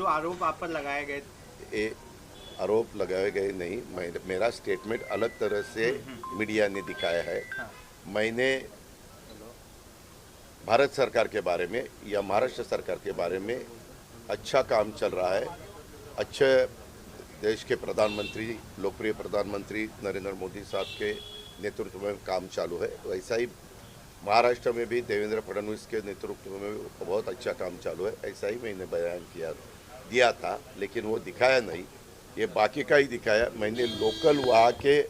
जो आरोप आप पर लगाए गए ये आरोप लगाए गए नहीं। मैं मेरा स्टेटमेंट अलग तरह से मीडिया ने दिखाया है। हाँ। मैंने भारत सरकार के बारे में या महाराष्ट्र सरकार के बारे में अच्छा काम चल रहा है। अच्छे देश के प्रधानमंत्री लोकप्रिय प्रधानमंत्री नरेंद्र मोदी साहब के नेतृत्व में काम चालू है। वैसा ही महाराष्ट्र में भी देवेंद्र फडणवीस के नेतृत्व में बहुत अच्छा काम चालू है। ऐसा ही मैंने बयान किया। दिया था लेकिन वो दिखाया नहीं। ये बाकी का ही दिखाया। मैंने लोकल वहाँ के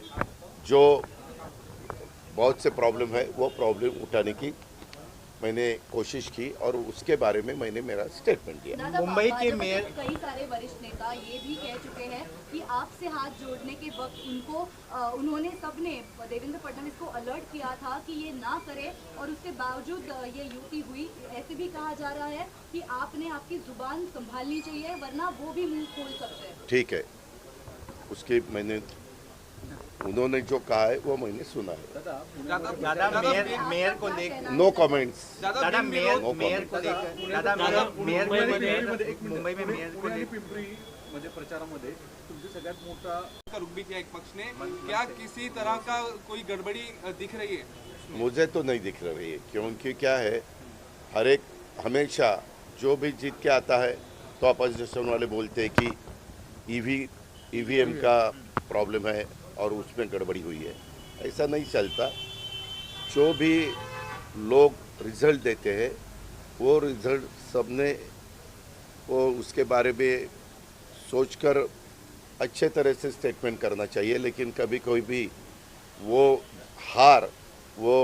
जो बहुत से प्रॉब्लम है वो प्रॉब्लम उठाने की मैंने कोशिश की और उसके बारे में मैंने मेरा स्टेटमेंट दिया। मुंबई के मेयर- कई सारे वरिष्ठ नेता ये भी कह चुके हैं कि आपसे हाथ जोड़ने के वक्त उनको अ, उन्होंने सबने देवेंद्र फडणवीस को अलर्ट किया था कि ये ना करे और उसके बावजूद ये युति हुई। ऐसे भी कहा जा रहा है कि आपने आपकी ज़ुबान संभालनी चाहिए वरना वो भी मुँह खोल सकते हैं। ठीक है। उसके मैंने उन्होंने जो कहा है वो मैंने सुना है। दादा मेयर मेयर को लेकर नो कमेंट्स दादा मेयर मेयर को लेकर दादा मेयर मेयर को लेकर मुंबई में मेयर को पिंपरी मध्ये प्रचारामध्ये तुमचे सगळ्यात मोठा का रुख भी किया एक पक्ष ने। क्या किसी तरह का कोई गड़बड़ी दिख रही है? मुझे तो नहीं दिख रही है क्योंकि क्या है हर एक हमेशा जो भी जीत के आता है तो अपोजिशन वाले बोलते हैं कि ईवी ईवीएम का प्रॉब्लम है। और उसमें गड़बड़ी हुई है। ऐसा नहीं चलता। जो भी लोग रिज़ल्ट देते हैं वो रिज़ल्ट सबने वो उसके बारे में सोचकर अच्छे तरह से स्टेटमेंट करना चाहिए लेकिन कभी कोई भी वो हार वो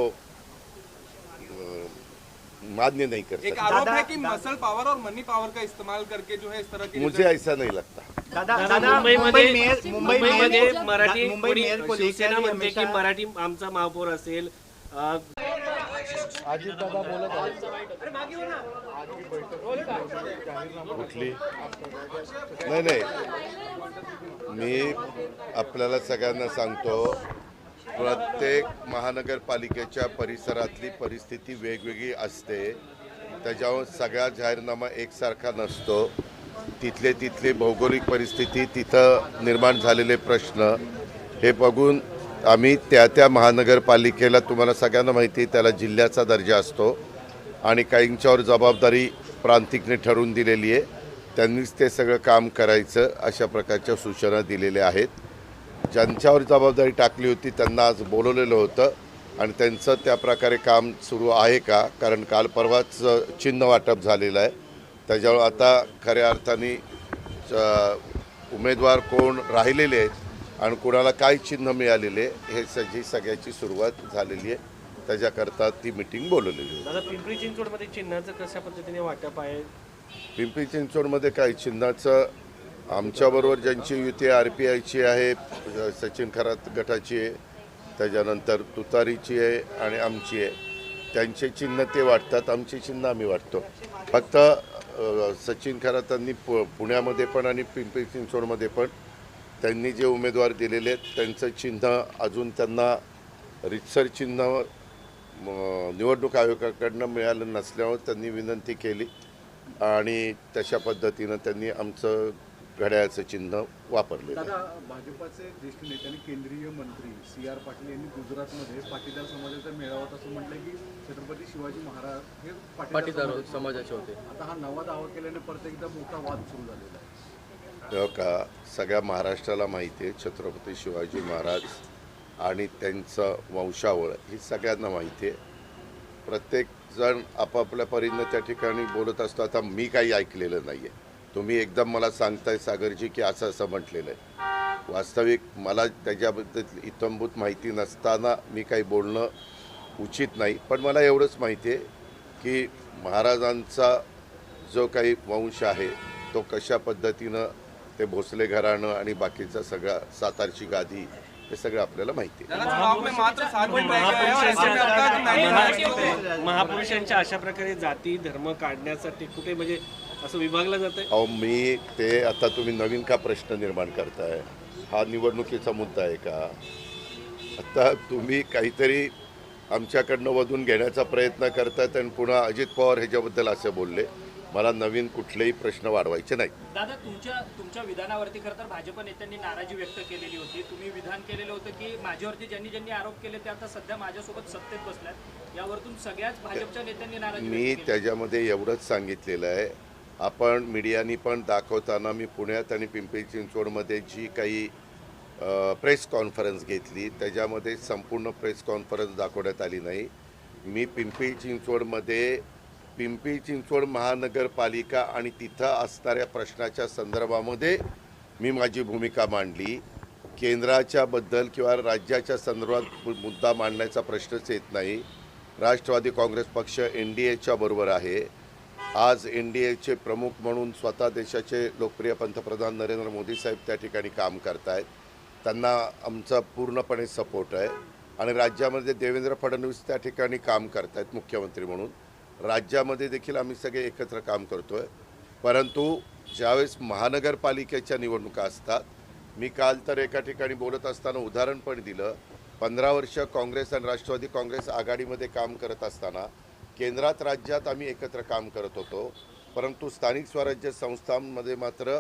मान्य नहीं कर सकता। एक आरोप है कि मसल पावर और मनी पावर का इस्तेमाल करके जो है इस तरह की मुझे ऐसा नहीं लगता। दादा दादा दादा मुंबई मुंबईमध्ये मुंबईमध्ये मराठी मुंबई कोणी मेयर को लेकर शिवसेना म्हणते की हमेशा- मराठी आमचा महापौर असेल. अ, कुठली? नाही नाही. मी आपल्याला सगळ्यांना सांगतो प्रत्येक महानगरपालिकेच्या परिसरातली परिस्थिती वेगवेगळी असते. त्याच्यावर सगळा जाहीरनामा एकसारखा नसतो. तिथले तिथले भौगोलिक परिस्थिती तिथं निर्माण झालेले प्रश्न हे बघून आम्ही त्या त्या महानगरपालिकेला तुम्हाला सगळ्यांना माहिती आहे त्याला जिल्ह्याचा दर्जा असतो आणि काहींच्यावर जबाबदारी प्रांतिकने ठरवून दिलेली आहे. त्यांनीच ते सगळं काम करायचं अशा प्रकारच्या सूचना दिलेल्या आहेत. ज्यांच्यावर जबाबदारी टाकली होती त्यांना आज बोलवलेलं होतं आणि त्यांचं त्या प्रकारे काम सुरू आहे का? कारण काल परवाच चिन्ह वाटप झालेलं आहे. त्याच्यावर आता खऱ्या अर्थाने उमेदवार कोण राहिलेले आहेत आणि कोणाला काय चिन्ह मिळालेले हे सगळी सगळ्याची सुरुवात झालेली आहे. त्याच्याकरता ती मिटिंग बोलवलेली दादा पिंपरी चिंचवडमध्ये चिन्हाचं कशा पद्धतीने वाटप आहे? पिंपरी चिंचवडमध्ये काय चिन्हाचं आमच्याबरोबर ज्यांची युती आर पी आयची आहे सचिन खरात गटाची आहे त्याच्यानंतर तुतारीची आहे आणि आमची आहे. त्यांचे चिन्ह ते वाटतात आमचे चिन्ह आम्ही वाटतो. फक्त सचिन खरातांनी पु पुण्यामध्ये पण आणि पिंपरी चिंचवडमध्ये पण त्यांनी जे उमेदवार दिलेले आहेत त्यांचं चिन्ह अजून त्यांना रितसर चिन्ह निवडणूक आयोगाकडनं मिळालं नसल्यामुळे त्यांनी विनंती केली. आणि तशा पद्धतीनं त्यांनी आमचं घड्याळाचं चिन्ह वापरलेलं आहे. दादा भाजपाचे ज्येष्ठ नेते आणि केंद्रीय मंत्री सी आर पाटील यांनी गुजरातमध्ये पाटीदार समाजाचा मेळावा असं म्हटलं की छत्रपती शिवाजी महाराज हे पाटीदार समाजाचे होते. आता हा नवा दावा केल्याने परत एकदा मोठा वाद सुरू झालेला आहे. तेव्हा का? सगळ्या महाराष्ट्राला माहिती आहे छत्रपती शिवाजी महाराज आणि त्यांचं वंशावळ ही सगळ्यांना माहिती आहे. प्रत्येक जण आपापल्या परीनं त्या ठिकाणी बोलत असतो. आता मी काही ऐकलेलं नाही आहे तुम्ही एकदम मला सांगताय सागरजी की असं असं म्हटलेलं आहे. वास्तविक मला त्याच्याबद्दल इतंभूत माहिती नसताना मी काही बोलणं उचित नाही पण मला एवढंच माहिती आहे की महाराजांचा जो काही वंश आहे तो कशा पद्धतीनं ते भोसले घराणं आणि बाकीचा सगळा सातारची गादी हे सगळं आपल्याला माहिती आहे. महापुरुषांच्या अशा प्रकारे जाती धर्म काढण्यासाठी कुठे म्हणजे असं विभागलं जात अहो मी ते आता तुम्ही नवीन का प्रश्न निर्माण करताय? हा निवडणुकीचा मुद्दा आहे का? आता तुम्ही काहीतरी आमच्याकडनं वधून घेण्याचा प्रयत्न करतायत आणि पुन्हा अजित पवार ह्याच्याबद्दल असं बोलले. मला नवीन कुठलेही प्रश्न वाढवायचे नाही. दादा तुमच्या तुमच्या विधानावरती खरं तर भाजप नेत्यांनी नाराजी व्यक्त केलेली होती. तुम्ही विधान केलेलं होतं की माझ्यावरती ज्यांनी ज्यांनी आरोप केले ते आता सध्या माझ्यासोबत सत्तेत बसल्यात. यावरतून सगळ्याच भाजपच्या नेत्यांनी नाराजी मी त्याच्यामध्ये एवढंच सांगितलेलं आहे. आपण मीडियानी पण दाखवताना मी पुण्यात आणि पिंपरी चिंचवडमध्ये जी काही प्रेस कॉन्फरन्स घेतली त्याच्यामध्ये संपूर्ण प्रेस कॉन्फरन्स दाखवण्यात आली नाही. मी पिंपरी चिंचवडमध्ये पिंपरी चिंचवड महानगरपालिका आणि तिथं असणाऱ्या प्रश्नाच्या संदर्भामध्ये मी माझी भूमिका मांडली. केंद्राच्याबद्दल किंवा राज्याच्या संदर्भात मुद्दा मांडण्याचा प्रश्नच येत नाही. राष्ट्रवादी काँग्रेस पक्ष एन डी एच्या बरोबर आहे. आज एन डी एचे प्रमुख म्हणून स्वतः देशाचे लोकप्रिय पंतप्रधान नरेंद्र मोदी साहेब त्या ठिकाणी काम करतायत. त्यांना आमचा पूर्णपणे सपोर्ट आहे. आणि राज्यामध्ये देवेंद्र फडणवीस त्या ठिकाणी काम करतायत मुख्यमंत्री म्हणून. राज्यामध्ये देखील आम्ही सगळे एकत्र काम करतो आहे परंतु ज्यावेळेस महानगरपालिकेच्या निवडणुका असतात मी काल तर एका ठिकाणी बोलत असताना उदाहरण पण दिलं. पंधरा वर्ष काँग्रेस आणि राष्ट्रवादी काँग्रेस आघाडीमध्ये काम करत असताना केंद्रात राज्यात आम्ही एकत्र काम करत होतो. परंतु स्थानिक स्वराज्य संस्थांमध्ये मात्र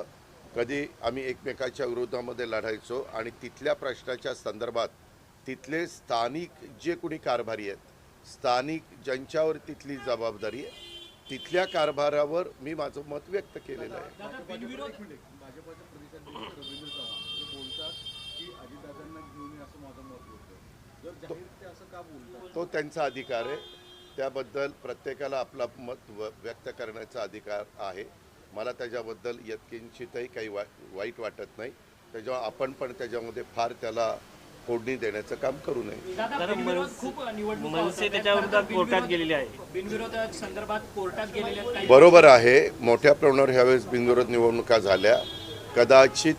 कधी आम्ही एकमेकाच्या विरोधामध्ये लढायचो आणि तिथल्या प्रश्नाच्या संदर्भात तिथले स्थानिक जे कोणी कारभारी आहेत स्थानिक ज्यांच्यावर तिथली जबाबदारी आहे तिथल्या कारभारावर मी माझं मत व्यक्त केलेलं आहे. ते त्यांचा अधिकार आहे. त्याबद्दल प्रत्येकाला आपला मत व- व्यक्त करण्याचा अधिकार आहे. मला त्याच्याबद्दल यत्किंचितही काही वा वाईट वाटत नाही. त्याच्यामुळे आपण पण त्याच्यामध्ये फार त्याला फोडणी देण्याचं काम करू नये. बरोबर आहे. मोठ्या प्रमाणावर ह्यावेळेस बिनविरोध निवडणुका झाल्या. कदाचित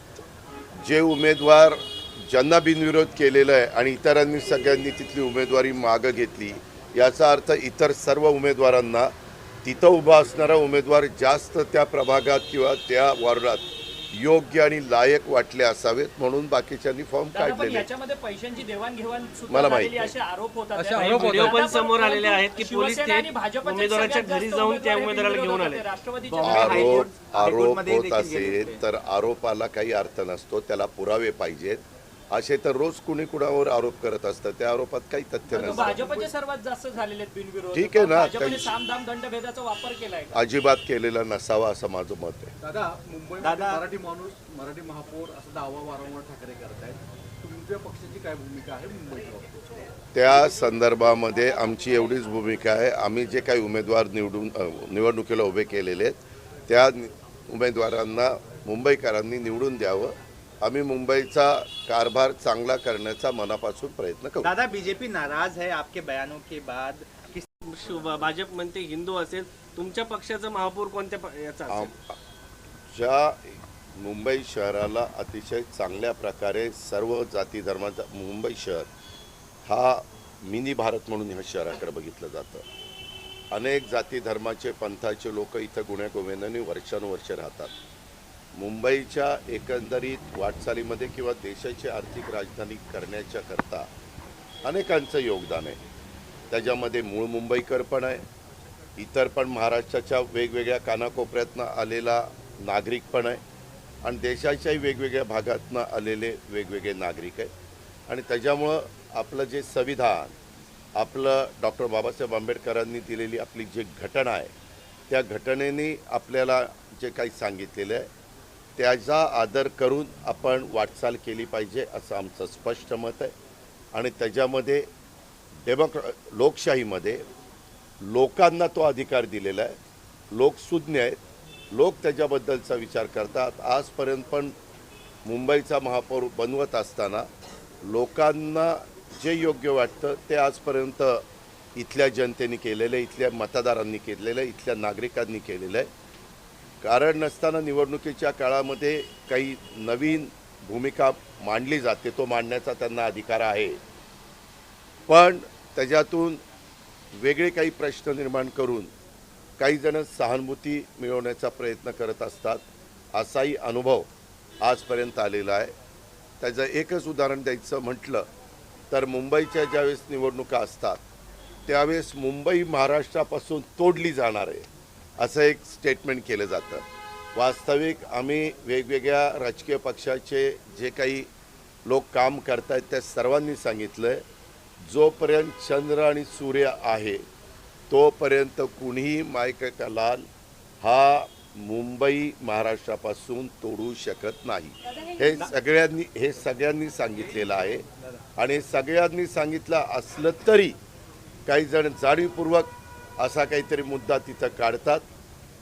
जे उमेदवार ज्यांना बिनविरोध केलेलं आहे आणि इतरांनी सगळ्यांनी तिथली उमेदवारी मागं घेतली याचा अर्थ इतर सर्व उमेदवारांना तिथं उभा असणारा उमेदवार जास्त त्या प्रभागात किंवा त्या वॉर्डात योग्य आणि लायक वाटले असावेत म्हणून बाकीच्यांनी फॉर्म काढलेले. याच्यामध्ये पैशांची देवाणघेवाण सुद्धा मला झालेली माहिती आहे. असे आरोप होतात असे त्यावेळी. आरोप होतात. व्हिडिओ पण दादा, समोर परंतु आलेले आहेत की पोलीस थेट उमेदवाराच्या घरी जाऊन त्या उमेदवार उमेदवाराला घेऊन आले आरोप आरोप होत असेल तर आरोपाला काही अर्थ नसतो त्याला पुरावे पाहिजेत असे तर रोज कुणी कुणावर आरोप करत असतं. त्या आरोपात काही तथ्य नसतं. भाजपचे सर्वात जास्त झालेले आहेत बिनविरोध. ठीक आहे ना, भाजपने त्यांची- सामदाम दंडभेदाचा वापर केलाय का? अजिबात केलेला नसावा असं माझं मत आहे. दादा मुंबईमध्ये दादा- मराठी माणूस मराठी महापौर असा दावा वारंवार ठाकरे करतायत. तुमच्या पक्षाची काय भूमिका आहे त्या संदर्भामध्ये आमची एवढीच भूमिका आहे. आम्ही जे काही उमेदवार निवडून अ, निवडणुकीला उभे केलेले आहेत त्या नि- उमेदवारांना मुंबईकरांनी निवडून द्यावं. आम्ही मुंबईचा कारभार चांगला करण्याचा मनापासून प्रयत्न करू. दादा बीजेपी नाराज है आपके बयानों के बाद. भाजप म्हणते हिंदू असेल तुमच्या पक्षाचा महापौर कोणत्या याचा ज्या मुंबई शहराला अतिशय चांगल्या प्रकारे सर्व जाती धर्माचा मुंबई शहर हा मिनी भारत म्हणून ह्या शहराकडे बघितलं जातं. अनेक जाती धर्माचे पंथाचे लोक इथं गुण्यागोविंदाने वर्षानुवर्ष राहतात. मुंबईच्या एकंदरीत वाटचालीमध्ये किंवा देशाची आर्थिक राजधानी करण्याच्या करता अनेकांचं योगदान आहे. त्याच्यामध्ये मूळ मुंबईकर पण आहे. इतर पण महाराष्ट्राच्या वेगवेगळ्या कानाकोपऱ्यातनं आलेला नागरिक पण आहे. आणि देशाच्याही वेगवेगळ्या भागातनं आलेले वेगवेगळे नागरिक आहे आणि त्याच्यामुळं आपलं जे संविधान आपलं डॉक्टर बाबासाहेब आंबेडकरांनी दिलेली आपली जी घटना आहे त्या घटनेने आपल्याला जे काही सांगितलेलं आहे त्याचा आदर करून आपण वाटचाल केली पाहिजे असं आमचं स्पष्ट मत आहे. आणि त्याच्यामध्ये डेमोक्रा लोकशाहीमध्ये लोकांना तो अधिकार दिलेला आहे. लोक सुज्ञ आहेत. लोक त्याच्याबद्दलचा विचार करतात. आजपर्यंत पण मुंबईचा महापौर बनवत असताना लोकांना जे योग्य वाटतं ते आजपर्यंत इथल्या जनतेने केलेलं आहे इथल्या मतदारांनी केलेलं आहे इथल्या नागरिकांनी केलेलं आहे. कारण नसताना निवडणुकीच्या काळामध्ये काही नवीन भूमिका मांडली जाते तो मांडण्याचा त्यांना अधिकार आहे. पण त्याच्यातून वेगळे काही प्रश्न निर्माण करून काही जण सहानुभूती मिळवण्याचा प्रयत्न करत असतात असाही अनुभव आजपर्यंत आलेला आहे. त्याचं एकच उदाहरण द्यायचं म्हटलं तर मुंबईच्या ज्यावेळेस निवडणुका असतात त्यावेळेस मुंबई महाराष्ट्रापासून तोडली जाणार आहे. असं एक स्टेटमेंट केलं जातं. वास्तविक आम्ही वेगवेगळ्या राजकीय पक्षाचे जे काही लोक काम करत आहेत त्या सर्वांनी सांगितलं आहे जोपर्यंत चंद्र आणि सूर्य आहे तोपर्यंत कुणीही मायका लाल हा मुंबई महाराष्ट्रापासून तोडू शकत नाही. हे सगळ्यांनी हे सगळ्यांनी सांगितलेलं आहे. आणि सगळ्यांनी सांगितलं असलं तरी काही जण जाणीवपूर्वक असा काहीतरी मुद्दा तिथं काढतात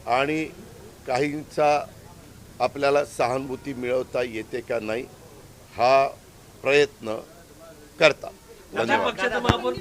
आणि काहींचा आपल्याला सहानुभूती मिळवता येते का नाही हा प्रयत्न करतात. धन्यवाद.